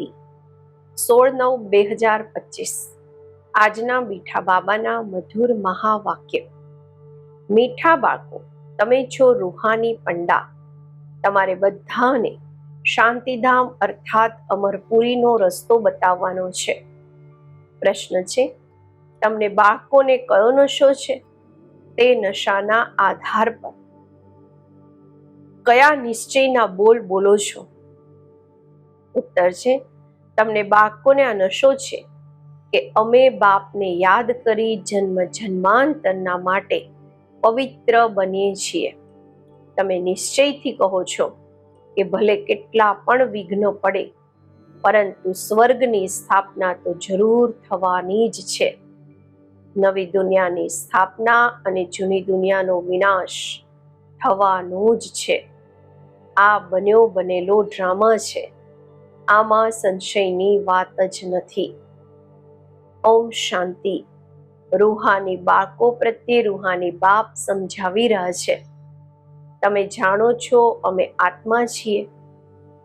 શાંતિ સોળ નવ બે હજાર પચીસ. આજના મીઠા બાબાના મધુર મહાવાક્ય. મીઠા બાળકો, તમે છો રૂહાની પંડા. તમારે બધાને શાંતિધામ અર્થાત અમરપુરીનો રસ્તો બતાવવાનો છે. પ્રશ્ન છે, તમને બાળકોને કયો નશો છે? તે નશાના આધાર પર. કયા નિશ્ચયના બોલ બોલો છો? ઉત્તર છે. તમને બાળકોને આ નશો છે? કે અમે બાપને યાદ કરી જન્મ જન્માંતરના માટે પવિત્ર બનીએ છીએ. તમે નિશ્ચયથી કહો છો કે ભલે કેટલા પણ વિઘ્ન પડે, પરંતુ સ્વર્ગની સ્થાપના તો જરૂર થવાની જ છે. નવી દુનિયાની સ્થાપના અને જૂની દુનિયાનો વિનાશ થવાનો જ છે. આ બન્યો બનેલો ડ્રામા છે. આમાં સંશયની વાત જ નથી. ઓમ શાંતિ. રૂહાની બાળકો પ્રત્યે રૂહાની બાપ સમજાવી રહ્યા છે. તમે જાણો છો અમે આત્મા છીએ.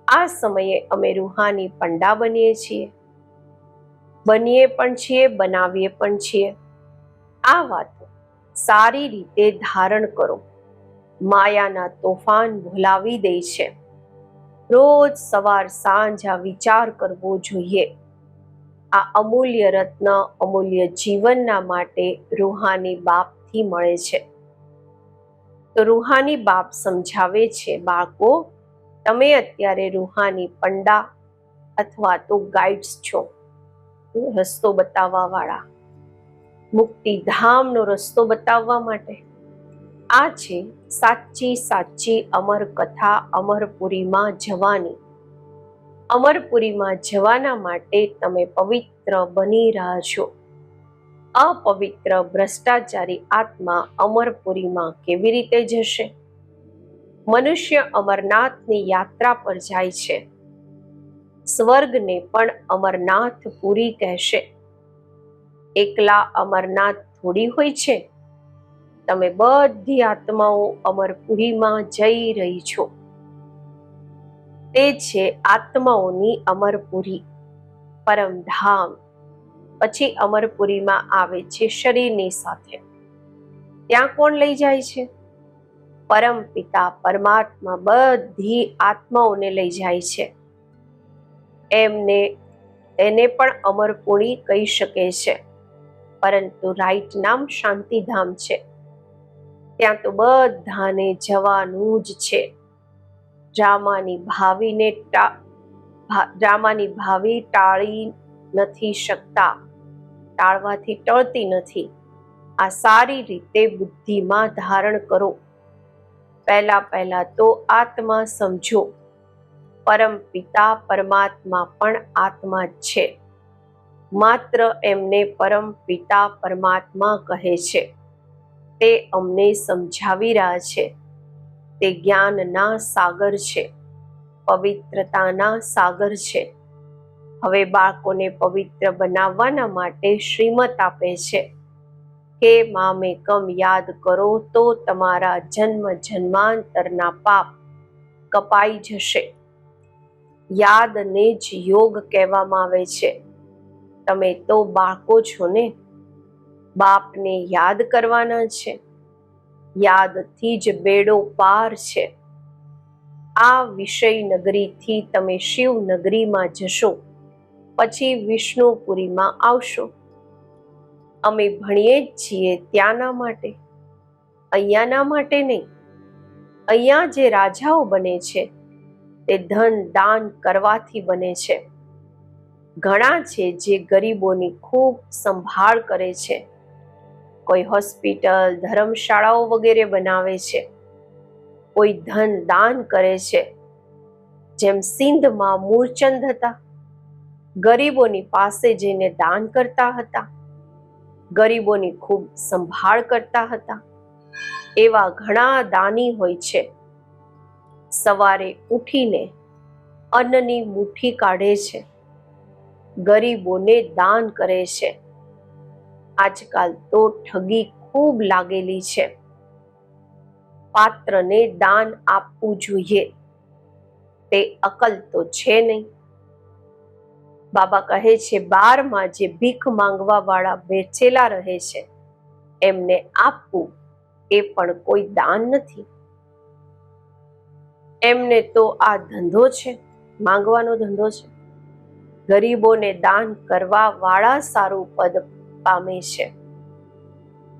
આ સમયે અમે રૂહાની પંડા બનીએ છીએ. બનીએ પણ છીએ, બનાવીએ પણ છીએ. આ વાતો સારી રીતે ધારણ કરો. માયાના તોફાન ભૂલાવી દે છે. રોજ સવાર સાંજ આ વિચાર કરવો જોઈએ. આ અમૂલ્ય રત્ન અમૂલ્ય જીવનના માટે રૂહાની બાપથી મળે છે. તો રૂહાની બાપ સમજાવે છે, બાળકો, તમે અત્યારે રૂહાની પંડા અથવા તો ગાઈડ્સ છો. રસ્તો બતાવવા વાળા મુક્તિધામનો રસ્તો બતાવવા માટે. આ છે સાચી સાચી અમર કથા અમરપુરીમાં જવાની. અમરપુરીમાં જવાના માટે તમે પવિત્ર બની રહ્યા છો. અપવિત્ર ભ્રષ્ટાચારી આત્મા અમરપુરીમાં કેવી રીતે જશે? મનુષ્ય અમરનાથની યાત્રા પર જાય છે. સ્વર્ગને પણ અમરનાથ પુરી કહેશે. એકલા અમરનાથ થોડી હોય છે? તમે બધી આત્માઓ અમરપુરીમાં જઈ રહી છો. તે છે આત્માઓની અમરપુરી પરમધામ પછી અમરપુરીમાં આવે છે શરીરની સાથે. ત્યાં કોણ લઈ જાય છે? પરમ પિતા પરમાત્મા બધી આત્માઓને લઈ જાય છે. એમને, એને પણ અમરપુરી કહી શકે છે. પરંતુ રાઈટ નામ શાંતિધામ છે. ત્યાં તો બધાને જવાનું જ છે. ડ્રામાની ભાવિને ડ્રામાની ભાવિ ટાળી નથી શકતા, ટાળવાથી ટળતી નથી. આ સારી રીતે બુદ્ધિમાં ધારણ કરો. પહેલા પહેલા તો આત્મા સમજો. પરમ પિતા પરમાત્મા પણ આત્મા જ છે. માત્ર એમને પરમ પિતા પરમાત્મા કહે છે. તે અમને સમજાવી રહ્યા છે. તે જ્ઞાનના સાગર છે. પવિત્રતાના સાગર છે. હવે બાળકોને પવિત્ર બનાવવાના માટે શ્રીમત આપે છે. કે મામે કમ યાદ કરો તો તમારા જન્મ જન્માંતરના પાપ કપાઈ જશે. યાદને જ યોગ કહેવામાં આવે છે. તમે તો બાળકો છો ને? બાપને યાદ કરવાના છે. યાદથી જ બેડો પાર છે. આ વિષય નગરીથી તમે શિવ નગરીમાં જશો. પછી વિષ્ણુપુરીમાં આવશો. અમે ભણીએ જ છીએ ત્યાંના માટે. અહીંયાના માટે નહીં. અહીંયા જે રાજાઓ બને છે, તે ધન દાન કરવાથી બને છે. ઘણા છે જે ગરીબોની ખૂબ સંભાળ કરે છે. કોઈ હોસ્પિટલ, ધર્મશાળાઓ વગેરે બનાવે છે. કોઈ ધન દાન કરે છે. જેમ સિંધમાં મૂળચંદ હતા. ગરીબોની પાસે જઈને દાન કરતા હતા. ગરીબોની ખૂબ સંભાળ કરતા હતા. એવા ઘણા દાની હોય છે. સવારે ઉઠીને અન્નની મુઠ્ઠી કાઢે છે. ગરીબોને દાન કરે છે. આજકાલ તો ઠગી ખૂબ લાગેલી છે. પાત્રને દાન આપવું જોઈએ. તે અકલ તો છે નહીં. બાબા કહે છે, બારમાં જે ભીખ માંગવા વાળા વેચેલા રહે છે, એમને આપવું એ પણ કોઈ દાન નથી. એમને તો આ ધંધો છે, માંગવાનો ધંધો છે. ગરીબોને દાન કરવા વાળા સારું પદ પામે છે.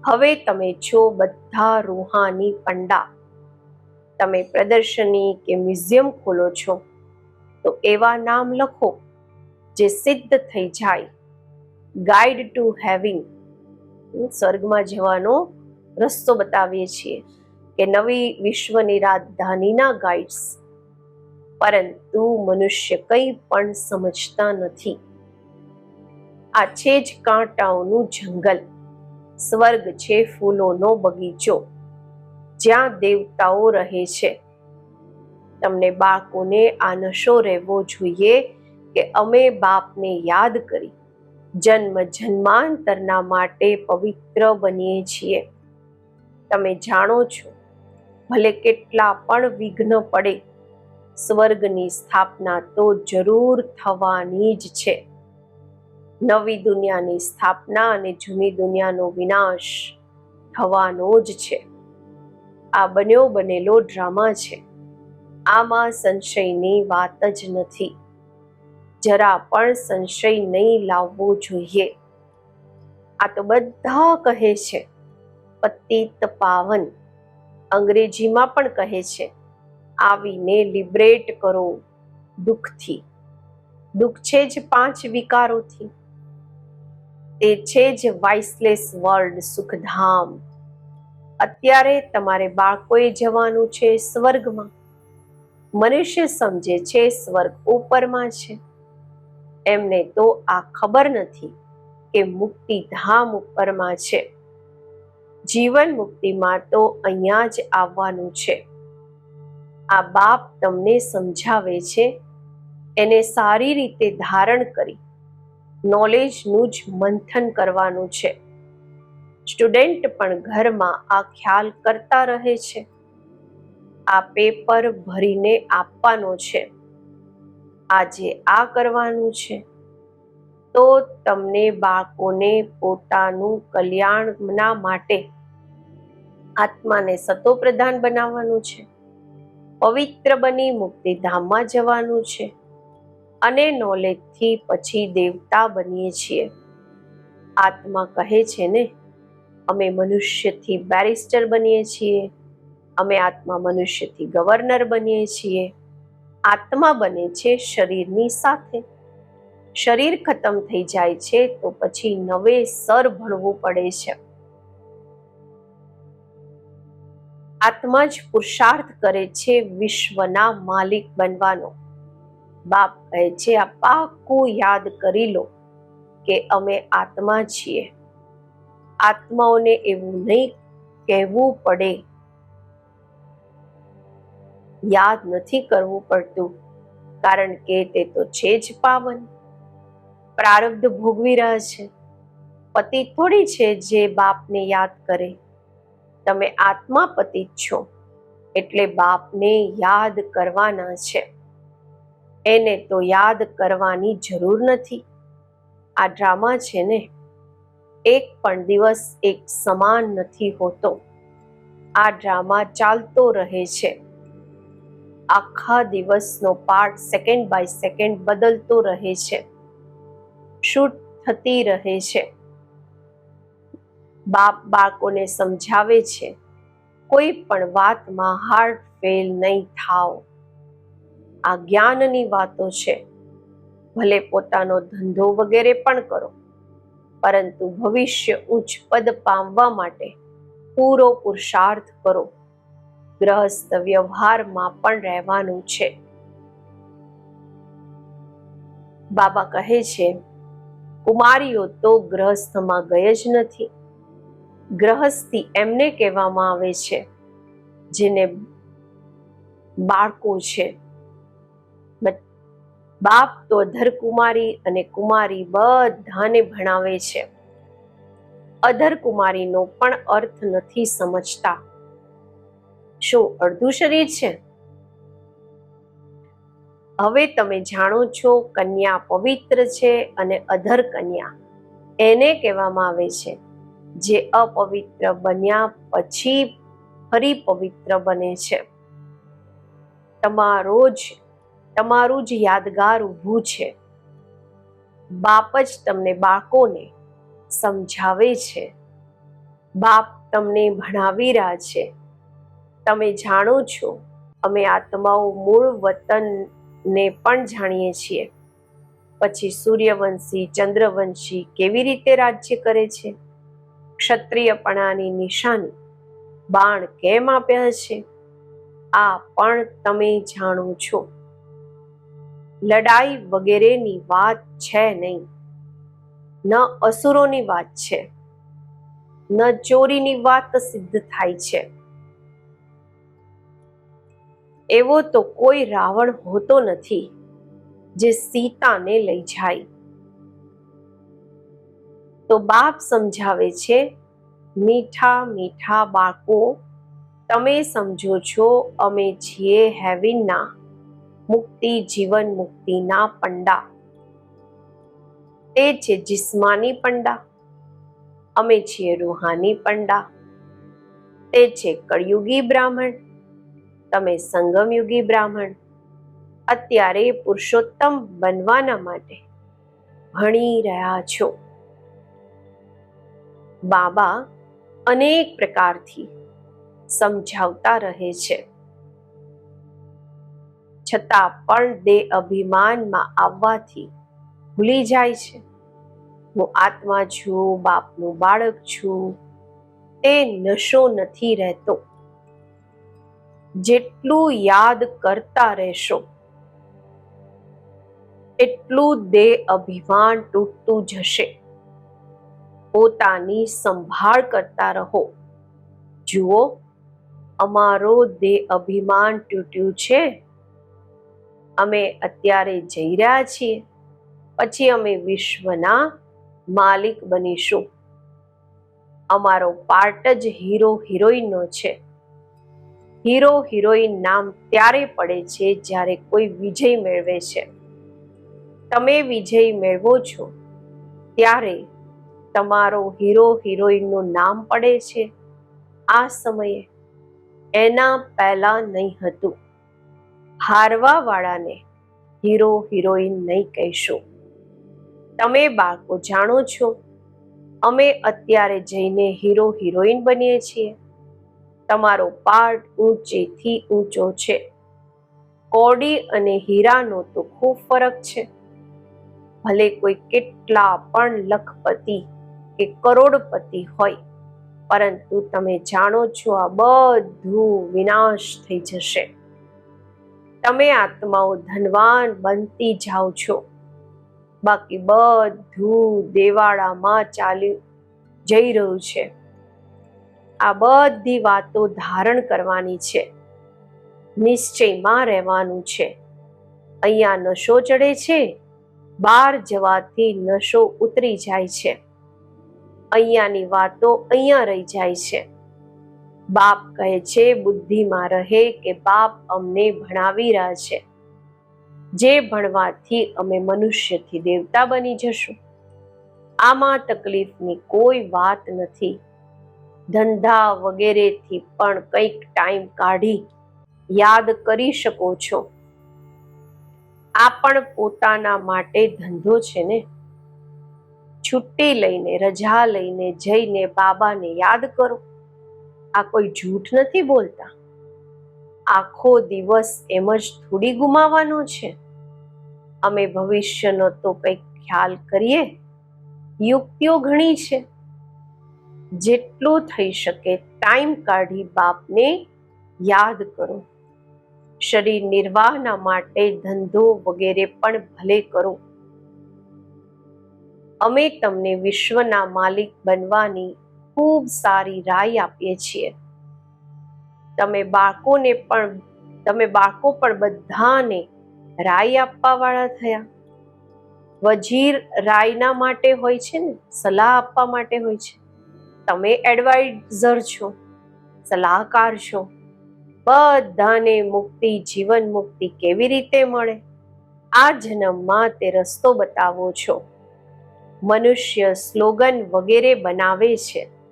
હવે તમે છો બધા રૂહાની પંડા, તમે પ્રદર્શની કે મ્યુઝિયમ ખોલો છો, તો એવા નામ લખો જે સિદ્ધ થઈ જાય. ગાઈડ ટુ હેવિંગ સ્વર્ગમાં જવાનો રસ્તો બતાવીએ છીએ કે નવી વિશ્વની રાજધાનીના ગાઈડ્સ પરંતુ મનુષ્ય કંઈ પણ સમજતા નથી. આ છે જ કાંટાઓનું જંગલ. સ્વર્ગ છે ફૂલોનો બગીચો, જ્યાં દેવતાઓ રહે છે. તમને બાળકોને આ નશો રહેવો જોઈએ કે અમે બાપને યાદ કરી જન્મ જન્માંતરના માટે પવિત્ર બનીએ છીએ. તમે જાણો છો, ભલે કેટલા પણ વિઘ્ન પડે, સ્વર્ગની સ્થાપના તો જરૂર થવાની જ છે. નવી દુનિયાની સ્થાપના અને જૂની દુનિયાનો વિનાશ થવાનો જ છે. આ બન્યો બનેલો ડ્રામા છે. આમાં સંશયની વાત જ નથી. જરા પણ સંશય નહીં લાવવો જોઈએ. આ તો બધા કહે છે. પતિત પાવન અંગ્રેજીમાં પણ કહે છે, આવીને લિબરેટ કરો દુઃખથી. દુઃખ છે જ પાંચ વિકારોથી. તે છે જ વાઇસલેસ વર્લ્ડ સુખધામ. અત્યારે તમારે બાળકોએ જવાનું છે સ્વર્ગમાં. મનુષ્ય સમજે છે સ્વર્ગ ઉપરમાં છે. એમને તો આ ખબર નથી કે મુક્તિ ધામ ઉપરમાં છે. જીવન મુક્તિમાં તો અહીંયા જ આવવાનું છે. આ બાપ તમને સમજાવે છે, એને સારી રીતે ધારણ કરી. નોલેજનું જ મંથન કરવાનું છે. સ્ટુડન્ટ પણ ઘરમાં આ ખ્યાલ કરતા રહે છે. આ પેપર ભરીને આપવાનો છે. આજે આ કરવાનું છે. તો તમને બાળકોને પોતાનું કલ્યાણના માટે આત્માને સતો પ્રધાન બનાવવાનું છે. પવિત્ર બની મુક્તિધામમાં જવાનું છે. અને નોલેજથી પછી દેવતા બનીએ છીએ. આત્મા કહે છે ને, અમે મનુષ્યથી બેરિસ્ટર બનીએ છીએ, અમે આત્મા મનુષ્યથી ગવર્નર બનીએ છીએ. આત્મા બને છે શરીરની સાથે. શરીર ખતમ થઈ જાય છે તો પછી નવે સર ભણવું પડે છે. આત્મા જ પુરુષાર્થ કરે છે વિશ્વના માલિક બનવાનો. બાપ કહે છે આ પાકું યાદ કરી લો કે અમે આત્મા છીએ. આત્માઓને એવું નહીં કહેવું પડે. યાદ નથી કરવું પડતું, કારણ કે તે તો છે જ પાવન. પ્રારબ્ધ ભોગવી રહ્યા છે. પતિ થોડી છે જે બાપને યાદ કરે. તમે આત્મા પતિ છો, એટલે બાપને યાદ કરવાના છે. એને તો યાદ કરવાની જરૂર નથી. આ ડ્રામા છે ને, એક પણ દિવસ એક સમાન નથી હોતો. આ ડ્રામા ચાલતો રહે છે. આખા દિવસનો પાર્ટ સેકન્ડ બાય સેકન્ડ બદલતો રહે છે. શૂટ થતી રહે છે. બાપ બાળકોને સમજાવે છે? કોઈ પણ વાતમાં હાર્ટ ફેલ નહીં થાવ આ જ્ઞાનની વાતો છે. ભલે પોતાનો ધંધો વગેરે પણ કરો, પરંતુ ભવિષ્ય ઉચ્ચ પદ પામવા માટે પૂરો પુરુષાર્થ કરો. ગ્રહસ્થ વ્યવહારમાં પણ રહેવાનું છે. બાબા કહે છે, કુમારીઓ તો ગ્રહસ્થમાં ગઈ જ નથી. ગ્રહસ્થી એમને કહેવામાં આવે છે, જેને બાળકો છે. બાપ તો અધર કુમારી અને કુમારી બધાને ભણાવે છે. અધર કુમારીનો પણ અર્થ નથી સમજતા. શું અડધું શરીર છે? હવે તમે જાણો છો કન્યા પવિત્ર છે અને અધર કન્યા. એને કહેવામાં આવે છે, જે અપવિત્ર બન્યા પછી ફરી પવિત્ર બને છે. તમારો જ તમારું જ યાદગાર ઊભું છે. બાપ જ તમને બાળકોને સમજાવે છે. બાપ તમને ભણાવી રહ્યા છે. તમે જાણો છો, અમે આત્માઓ મૂળ વતનને પણ જાણીએ છીએ. પછી સૂર્યવંશી, ચંદ્રવંશી કેવી રીતે રાજ્ય કરે છે? ક્ષત્રિયપણાની નિશાની બાણ કેમ આપ્યા છે? આ પણ તમે જાણો છો. લડાઈ વગેરેની વાત છે નહીં. ન અસુરોની વાત છે, ન ચોરીની વાત સિદ્ધ થાય છે. એવો તો કોઈ રાવણ હોતો નથી જે સીતાને લઈ જાય. તો બાપ સમજાવે છે, મીઠા મીઠા બાળકો, તમે સમજો છો અમે છીએ હેવિનના મુક્તિ, જીવન મુક્તિના પંડા. તે છે જિસ્માની પંડા. અમે છીએ રૂહાની પંડા. તે છે કળયુગી બ્રાહ્મણ. તમે સંગમયુગી બ્રાહ્મણ. અત્યારે પુરુષોત્તમ બનવાના માટે ભણી રહ્યા છો. બાબા અનેક પ્રકારથી સમજાવતા રહે છે. છતાં પણ દેહ અભિમાનમાં આવવાથી ભૂલી જાય છે. હું આત્મા છું, બાપનું બાળક છું, તે નશો નથી રહેતો. જેટલું યાદ કરતા રહેશો, એટલું દેહ અભિમાન તૂટતું જશે. પોતાની સંભાળ કરતા રહો. જુઓ, અમારો દેહ અભિમાન તૂટ્યું છે. અમે અત્યારે જઈ રહ્યા છીએ. પછી અમે વિશ્વના માલિક બનીશું. અમારો પાર્ટ જ હીરો હિરોઈનનો છે. હીરો હિરોઈન નામ ત્યારે પડે છે જ્યારે કોઈ વિજય મેળવે છે. તમે વિજય મેળવો છો ત્યારે તમારો હીરો હિરોઈનનું નામ પડે છે. આ સમયે એના પહેલા નહીં હતું. હારવા વાળાને હીરો હિરોઈન નહીં કહેશો. તમે બાળકો જાણો છો, અમે અત્યારે જઈને હીરો હિરોઈન બનીએ છીએ. તમારો પાર્ટ ઊંચેથી ઊંચો છે. કોડી અને હીરાનો તો ખૂબ ફરક છે. ભલે કોઈ કેટલા પણ લખપતિ કે કરોડપતિ હોય, પરંતુ તમે જાણો છો આ બધું વિનાશ થઈ જશે. તમે આત્માઓ ધનવાન બનતી જાઓ છો. બાકી બધું દેવાળામાં ચાલી જઈ રહ્યું છે. આ બધી વાતો ધારણ કરવાની છે. નિશ્ચયમાં રહેવાનું છે. અહીંયા નશો ચડે છે. બહાર જવાથી નશો ઉતરી જાય છે. અહીંયાની વાતો અહીંયા રહી જાય છે. બાપ કહે છે, બુદ્ધિમાં રહે કે બાપ અમને ભણાવી રહ્યા છે. જે ભણવાથી અમે મનુષ્યથી દેવતા બની જશું. આમાં તકલીફની કોઈ વાત નથી. ધંધા વગેરેથી પણ કંઈક ટાઈમ કાઢી યાદ કરી શકો છો. આ પણ પોતાના માટે ધંધો છે ને? છુટ્ટી લઈને, રજા લઈને જઈને બાબાને યાદ કરો. આ કોઈ જૂઠ નથી બોલતા? આખો દિવસ એમ જ થોડી ગુમાવવાનો છે. અમે ભવિષ્યનો તો કંઈક ખ્યાલ કરીએ? યુક્તિઓ ઘણી છે. જેટલું થઈ શકે ટાઈમ કાઢી બાપને યાદ કરો. શરીર નિર્વાહના માટે ધંધો વગેરે પણ ભલે કરો. અમે તમને વિશ્વના માલિક બનવાની ખૂબ સારી રાય આપીએ છીએ. તમે બાળકોને પણ, તમે બાળકો પણ બધાને રાય આપવા વાળા થયા. વજીર રાયના માટે હોય છે ને, સલાહ આપવા માટે હોય છે. તમે એડવાઇઝર છો, સલાહકાર છો. બધાને મુક્તિ, જીવન મુક્તિ કેવી રીતે મળે? આ જન્મમાં તે રસ્તો બતાવો છો. મનુષ્ય સ્લોગન વગેરે બનાવે છે.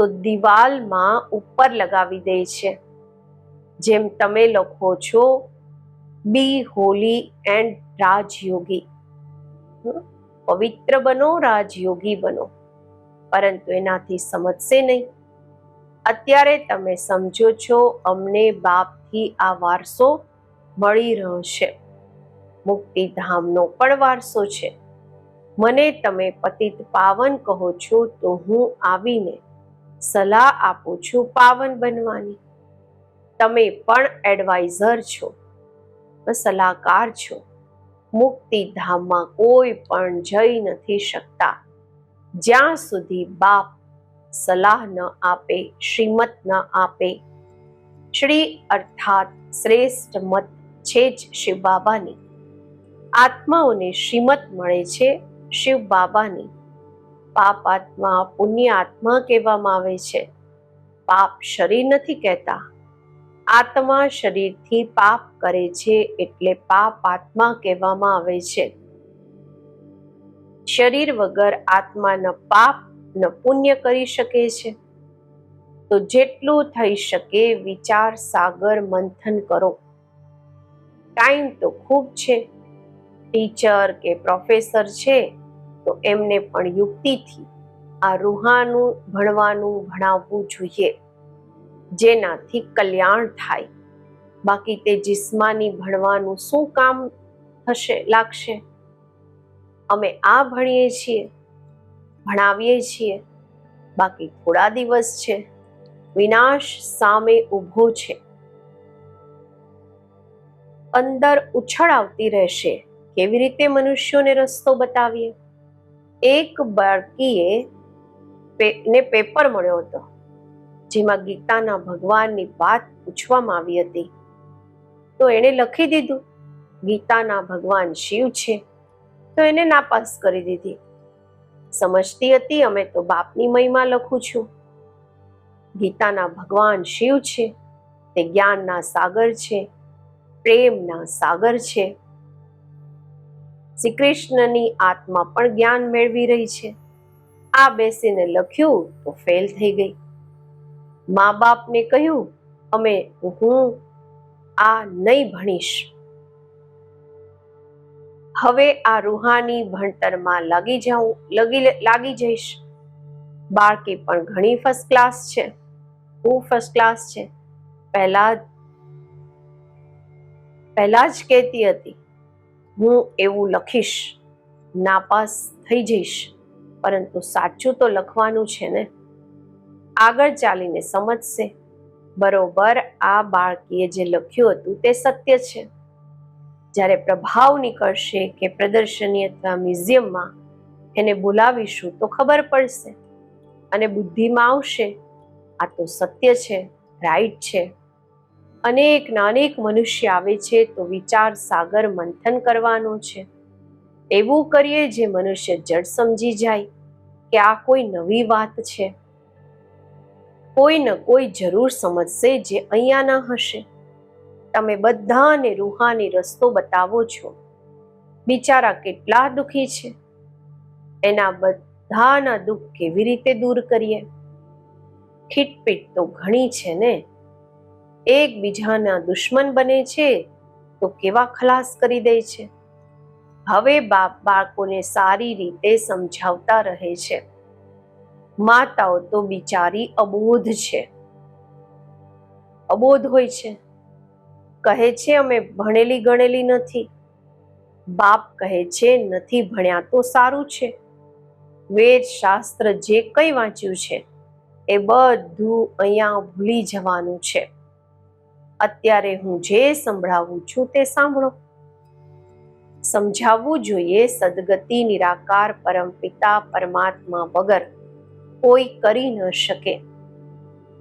તો દિવાલમાં ઉપર લગાવી દે છે. જેમ તમે લખો છો બી હોલી એન્ડ રાજયોગી. પવિત્ર બનો, રાજયોગી બનો. પરંતુ એનાથી સમજશે નહીં. અત્યારે તમે સમજો છો, અમને બાપથી આ વારસો મળી રહ્યો મુક્તિધામનો પણ વારસો છે. મને તમે પતિત પાવન કહો છો, તો હું આવીને સલાહ આપું છું પાવન બનવાની. તમે પણ એડવાઇઝર છો, સલાહકાર છો. મુક્તિધામમાં કોઈ પણ જઈ નથી શકતા. જ્યાં સુધી બાપ સલાહ ન આપે, શ્રીમત ન આપે, શ્રી અર્થાત શ્રેષ્ઠ મત છે જ શિવ બાબાની. આત્માઓને શ્રીમત મળે છે શિવ બાબાની. પાપ આત્મા પુણ્ય આત્મા કહેવામાં આવે છે. પાપ શરીર નથી કહેતા. આત્મા શરીરથી પાપ કરે છે એટલે પાપ આત્મા કહેવામાં આવે છે. શરીર વગર આત્મા ન પાપ ન પુણ્ય કરી શકે છે. તો જેટલું થઈ શકે વિચાર સાગર મંથન કરો. ટાઈમ તો ખૂબ છે. ટીચર કે પ્રોફેસર છે તો એમને પણ યુક્તિથી આ રૂહાનું ભણવાનું ભણાવવું જોઈએ. જેનાથી કલ્યાણ થાય. બાકી તે જિસ્માની ભણવાનું શું કામ થશે, લાગશે? અમે આ ભણીએ છીએ, ભણાવીએ છીએ. બાકી થોડા દિવસ છે. વિનાશ સામે ઊભો છે. અંદર ઉછળ આવતી રહેશે. કેવી રીતે મનુષ્યોને રસ્તો બતાવીએ? એક બાળકીએ ને પેપર મળ્યો હતો, જેમાં ગીતાના ભગવાનની વાત પૂછવામાં આવી હતી. તો એણે લખી દીધું, ગીતાના ભગવાન શિવ છે. તો એને નાપાસ કરી દીધી. સમજતી હતી, અમે તો બાપની મહિમા લખું છું. ગીતાના ભગવાન શિવ છે. તે જ્ઞાનના સાગર છે. પ્રેમના સાગર છે. શ્રી કૃષ્ણની આત્મા પણ જ્ઞાન મેળવી રહી છે. આ બેસીને લખ્યું તો ફેલ થઈ ગઈ. મા બાપને કહ્યું, અમે હું આ નહીં ભણીશ. હવે આ રૂહાની ભણતરમાં લાગી જાઉં, લગી લાગી જઈશ. બાળકી પણ ઘણી ફર્સ્ટ ક્લાસ છે. હું ફર્સ્ટ ક્લાસ છે. પહેલા પહેલા જ કહેતી હતી. હું એવું લખીશ, નાપાસ થઈ જઈશ, પરંતુ સાચું તો લખવાનું છે ને? આગળ ચાલીને સમજશે. બરોબર આ બાળકીએ જે લખ્યું હતું તે સત્ય છે. જ્યારે પ્રભાવ નીકળશે કે પ્રદર્શની અથવા મ્યુઝિયમમાં એને બોલાવીશું તો ખબર પડશે. અને બુદ્ધિમાં આવશે. આ તો સત્ય છે, રાઈટ છે. અનેક નાનેક મનુષ્ય આવે છે તો વિચાર સાગર મંથન કરવાનો છે. એવું કરીએ જે મનુષ્ય જડ સમજી જાય કે આ કોઈ નવી વાત છે. કોઈ ન કોઈ જરૂર સમજશે જે અહીંયા ના હશે. તમે બધાને રૂહાની રસ્તો બતાવો છો. બિચારા કેટલા દુખી છે. એના બધાના દુઃખ કેવી રીતે દૂર કરીએ? ખીટપીટ તો ઘણી છે ને? એકબીજાના દુશ્મન બને છે, તો કેવા ખલાસ કરી દે છે? હવે બાપ બાળકોને સારી રીતે સમજાવતા રહે છે. માતાઓ તો બિચારી અબોધ છે. અબોધ હોય છે. કહે છે, અમે ભણેલી ગણેલી નથી. બાપ કહે છે, નથી ભણ્યા તો સારું છે. વેદ શાસ્ત્ર જે કંઈ વાંચ્યું છે, એ બધું અહીંયા ભૂલી જવાનું છે. અત્યારે હું જે સંભળાવું છું તે સાંભળો. સમજાવવું જોઈએ સદગતિ નિરાકાર પરમપિતા પરમાત્મા વગર કોઈ કરી ન શકે.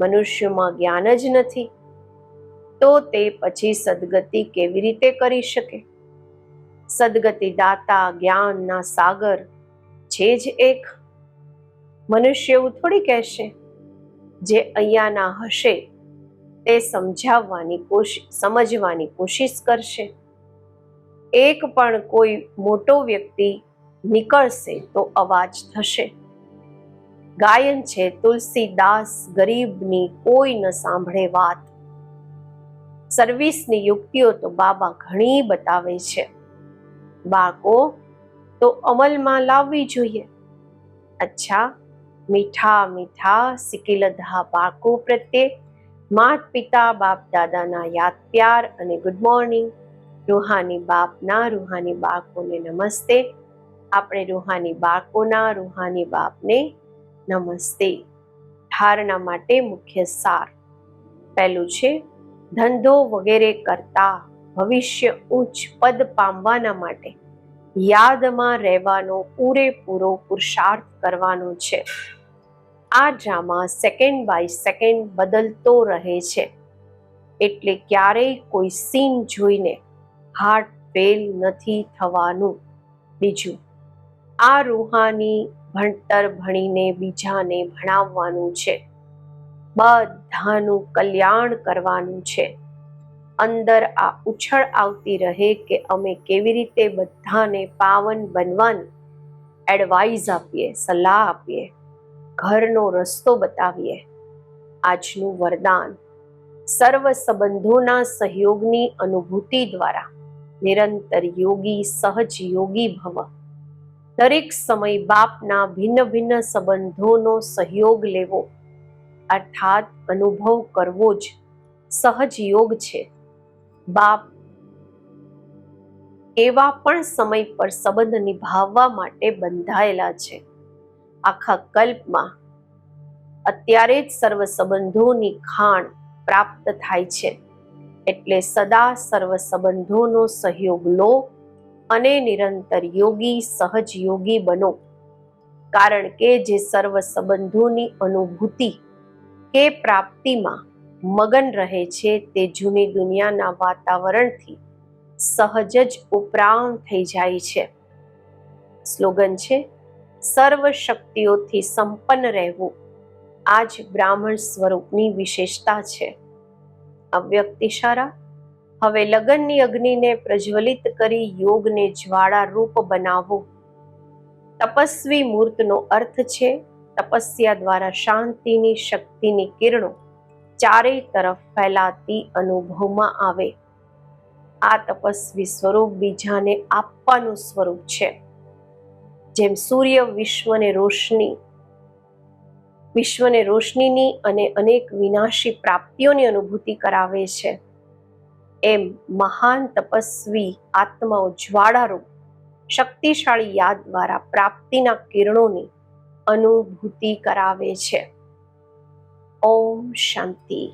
મનુષ્યમાં જ્ઞાન જ નથી. તો તે પછી સદગતિ કેવી રીતે કરી શકે? સદગતિ દાતા જ્ઞાનના સાગર છે જ એક. મનુષ્ય એવું થોડી કહેશે, જે અહીંયાના હશે તે સમજાવવાની કોશિશ સમજવાની કોશિશ કરશે. એક પણ કોઈ મોટો વ્યક્તિ નીકળશે તો અવાજ થશે. ગાયન છે તુલસીદાસ ગરીબની કોઈ ન સાંભળે વાત. સર્વિસની યુક્તિઓ તો બાબા ઘણી બતાવે છે. બાળકો, તો અમલમાં લાવવી જોઈએ. અચ્છા, મીઠા મીઠા સિકિલધા બાળકો પ્રત્યે માત પિતા, બાપ દાદાના યાદ પ્યાર અને ગુડ મોર્નિંગ રૂહાની બાપના, રૂહાની બાળકોને નમસ્તે. આપણે રૂહાની બાળકોના, રૂહાની બાપને નમસ્તે. ધારણા માટે મુખ્ય સાર. પહેલું છે, ધંધો વગેરે કરતા ભવિષ્ય ઉચ્ચ પદ પામવાના માટે યાદમાં રહેવાનો પૂરેપૂરો પુરુષાર્થ કરવાનો છે. આ ડ્રામા સેકન્ડ બાય સેકન્ડ બદલતો રહે છે. એટલે ક્યારેય કોઈ સીન જોઈને હાર્ટ ફેલ નથી થવાનું. બીજું, આ રૂહાની ભણતર ભણીને બીજાને ભણાવવાનું છે. બધાનું કલ્યાણ કરવાનું છે. અંદર આ ઉછળ આવતી રહે કે અમે કેવી રીતે બધાને પાવન બનવાની એડવાઇઝ આપીએ, સલાહ આપીએ. ઘરનો રસ્તો બતાવીએ. આજનું વરદાન સર્વ સંબંધોના સહયોગની અનુભૂતિ દ્વારા. નિરંતર યોગી, સહજ યોગી ભવ. દરેક સમય બાપના ભિન્ન ભિન્ન સંબંધોનો સહયોગ લેવો. અર્થાત અનુભવ કરવો જ સહજ યોગ છે. બાપ એવા પણ સમય પર સંબંધ નિભાવવા માટે બંધાયેલા છે. આખા કલ્પમાં અત્યારે જ સર્વ સંબંધોની ખાણ પ્રાપ્ત થાય છે. એટલે સદા સર્વ સંબંધોનો સહયોગ લો અને નિરંતર યોગી, સહજ યોગી બનો. કારણ કે જે સર્વ સંબંધોની અનુભૂતિ કે પ્રાપ્તિમાં મગન રહે છે તે જૂની દુનિયાના વાતાવરણથી સહજ જ ઉપરામ થઈ જાય છે. સ્લોગન છે સર્વ શક્તિઓથી સંપન્ન રહેવું આ જ બ્રાહ્મણ સ્વરૂપની વિશેષતા છે. અવ્યક્ત ઇશારા હવે લગનની અગ્નિને પ્રજ્વલિત કરી યોગને જ્વાળા રૂપ બનાવવું તપસ્વી મૂર્તનો અર્થ છે, તપસ્યા દ્વારા શાંતિની શક્તિની કિરણો ચારેય તરફ ફેલાતી અનુભવમાં આવે. આ તપસ્વી સ્વરૂપ બીજાને આપવાનું સ્વરૂપ છે. જેમ સૂર્ય વિશ્વને રોશની, વિશ્વને રોશનીની અને અનેક વિનાશી પ્રાપ્તિઓની અનુભૂતિ કરાવે છે. એમ મહાન તપસ્વી, આત્માઓ જ્વાળારૂપ, શક્તિશાળી યાદ દ્વારા પ્રાપ્તિના કિરણોની અનુભૂતિ કરાવે છે. ઓમ શાંતિ.